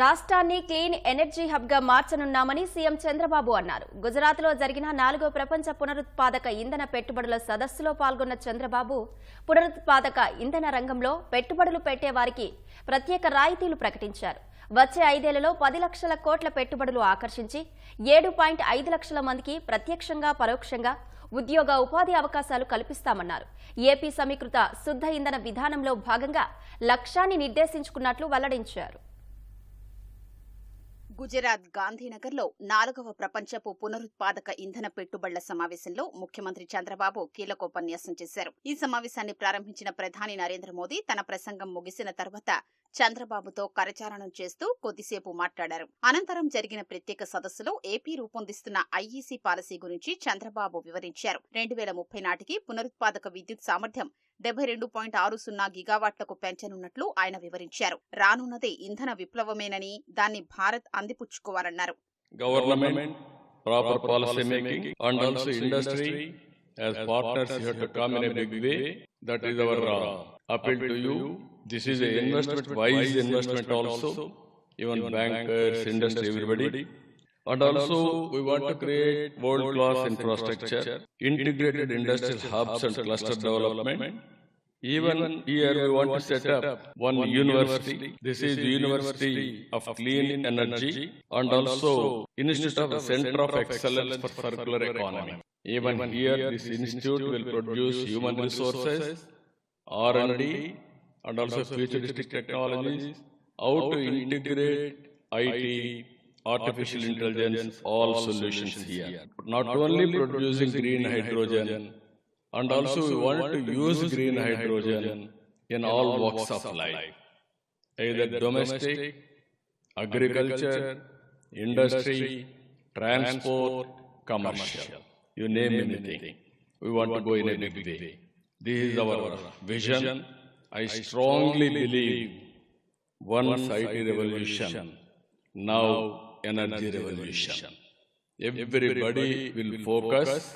రాష్ట్రాన్ని clean energy హబ్గా మార్చనున్నామని CM Chandrababu అన్నారు. గుజరాత్లో జరిగిన నాలుగో ప్రపంచ పునరుత్పాదక ఇంధన పెట్టుబడుల సదస్సులో పాల్గొన్న చంద్రబాబు పునరుత్పాదక ఇంధన రంగంలో పెట్టుబడులు పెట్టే వారికి ప్రత్యేక రాయితీలు ప్రకటించారు. వచ్చే ఐదేళ్ళలో పది లక్షల కోట్ల పెట్టుబడులు ఆకర్షించి ఏడు పాయింట్ ఐదు లక్షల మందికి ప్రత్యక్షంగా పరోక్షంగా ఉద్యోగ ఉపాధి అవకాశాలు కల్పిస్తామన్నారు. ఏపీ సమీకృత శుద్ధ ఇంధన విధానంలో భాగంగా లక్ష్యాన్ని నిర్దేశించుకున్నట్లు వెల్లడించారు. గుజరాత్ గాంధీనగర్లో నాలుగవ ప్రపంచపు పునరుత్పాదక ఇంధన పెట్టుబడుల సమావేశంలో ముఖ్యమంత్రి చంద్రబాబు కీలకోపన్యాసం చేశారు. ఈ సమావేశాన్ని ప్రారంభించిన ప్రధాని నరేంద్ర మోదీ తన ప్రసంగం ముగిసిన తర్వాత చంద్రబాబుతో కరచాలనం చేస్తూ కొద్దిసేపు మాట్లాడారు. అనంతరం జరిగిన ప్రత్యేక సదస్సులో ఏపీ రూపొందిస్తున్న ఐఈసీ పాలసీ గురించి చంద్రబాబు వివరించారు. రెండు వేల ముప్పై నాటికి పునరుత్పాదక విద్యుత్ సామర్థ్యం డెబ్బై రెండు పాయింట్ ఆరు సున్నా గిగావాట్లకు పెంచనున్నట్లు ఆయన వివరించారు. రానున్నదే ఇంధన విప్లవమేనని దాన్ని భారత్ అందిపుచ్చుకోవాలన్నారు. As partners you have to come in a big way. That is our uh, appeal to you. This is a investment, wise investment also. Even bankers, industry, everybody. And also, we want to create world-class infrastructure, integrated industrial hubs and cluster development. Even here we want to set up one university. This is the University of Clean Energy and also Institute of Center of Excellence for Circular Economy. Even here this institute will produce human resources, R&D and also futuristic technologies, how to integrate IT, artificial intelligence, all solutions here. Not only producing green hydrogen, and also we want to use green hydrogen in all walks of life, either domestic, agriculture, industry, transport, commercial. You name anything. We want to go in a big way. This is our vision. I strongly believe IT revolution, now energy revolution. Everybody will focus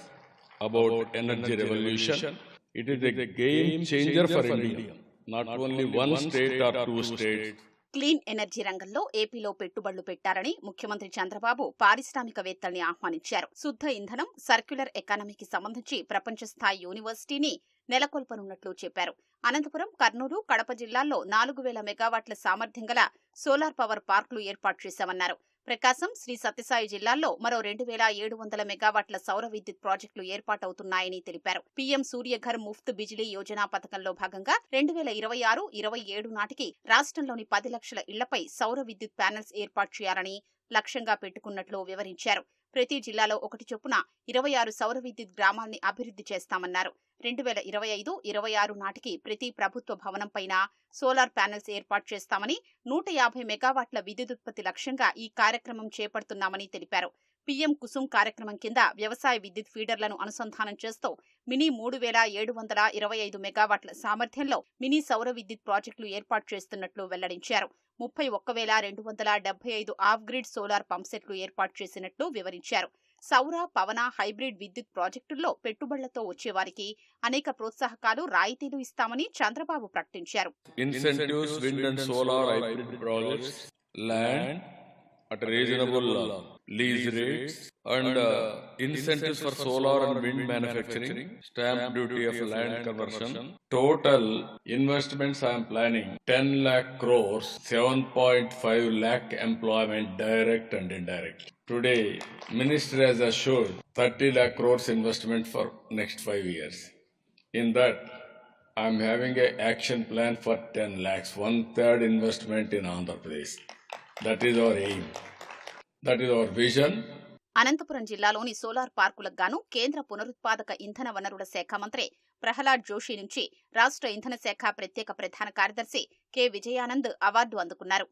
about energy revolution. It is a game changer for India. Not only one state or two states. Clean energy రంగంలో ఏపీలో పెట్టుబడులు పెట్టారని ముఖ్యమంత్రి చంద్రబాబు పారిశ్రామికవేత్తల్ని ఆహ్వానించారు. శుద్ధ ఇంధనం circular ఎకానమీకి సంబంధించి ప్రపంచ స్థాయి యూనివర్సిటీని నెలకొల్పనున్నట్లు చెప్పారు. అనంతపురం కర్నూలు కడప జిల్లాల్లో నాలుగు వేల మెగావాట్ల సామర్థ్యం గల సోలార్ పవర్ పార్కులు ఏర్పాటు చేశామన్నారు. ప్రకాశం శ్రీ సత్యసాయి జిల్లాల్లో మరో రెండు వేల ఏడు వందల మెగావాట్ల సౌర విద్యుత్ ప్రాజెక్టులు ఏర్పాటవుతున్నాయని తెలిపారు. పీఎం సూర్యఘర్ ముఫ్త్ బిజిలీ యోజన పథకంలో భాగంగా రెండు వేల ఇరవై ఆరు ఇరవై ఏడు నాటికి రాష్ట్రంలోని పది లక్షల ఇళ్ళపై సౌర విద్యుత్ ప్యానెల్స్ ఏర్పాటు చేయాలని లక్ష్యంగా పెట్టుకున్నట్లు వివరించారు. ప్రతి జిల్లాలో ఒకటి చొప్పున ఇరవై ఆరు సౌర విద్యుత్ గ్రామాల్ని అభివృద్ధి చేస్తామన్నారు. రెండు వేల ఇరవై ఐదు ఇరవై ఆరు నాటికి ప్రతి ప్రభుత్వ భవనం పైన సోలార్ ప్యానెల్స్ ఏర్పాటు చేస్తామని నూట యాభై మెగావాట్ల విద్యుత్ ఉత్పత్తి లక్ష్యంగా ఈ కార్యక్రమం చేపడుతున్నామని తెలిపారు. పీఎం కుసుమ్ కార్యక్రమం కింద వ్యవసాయ విద్యుత్ ఫీడర్లను అనుసంధానం చేస్తూ మినీ మూడు వేల ఏడు వందల ఇరవై ఐదు మెగావాట్ల సామర్థ్యంలో మినీ సౌర విద్యుత్ ప్రాజెక్టులు ఏర్పాటు చేస్తున్నట్లు వెల్లడించారు. ముప్పై ఒక్క వేల రెండు వందల డెబ్బై ఐదు ఆఫ్ గ్రిడ్ సోలార్ పంప్సెట్లు ఏర్పాటు చేసినట్లు వివరించారు. సౌర పవన హైబ్రిడ్ విద్యుత్ ప్రాజెక్టుల్లో పెట్టుబడులతో వచ్చేవారికి అనేక ప్రోత్సాహకాలు రాయితీలు ఇస్తామని చంద్రబాబు ప్రకటించారు. Incentives, wind and solar hybrid projects, land at reasonable uh, lease rates, and uh, incentives for solar and wind manufacturing, stamp duty of land conversion. Total investments I am planning 10 lakh crores, 7.5 lakh employment direct and indirect. Today, Minister has assured 30 lakh crores investment for next five years. In that, I'm having a action plan for 10 lakhs, one third investment in Andhra Pradesh. That is our aim that is our vision Anantapuram జిల్లాలోని solar పార్కులకు గాను కేంద్ర పునరుత్పాదక ఇంధన వనరుల శాఖ మంత్రి ప్రహ్లాద్ జోషి నుంచి రాష్ట్ర ఇంధన శాఖ ప్రత్యేక ప్రధాన కార్యదర్శి కె. విజయానంద్ అవార్డు అందుకున్నారు.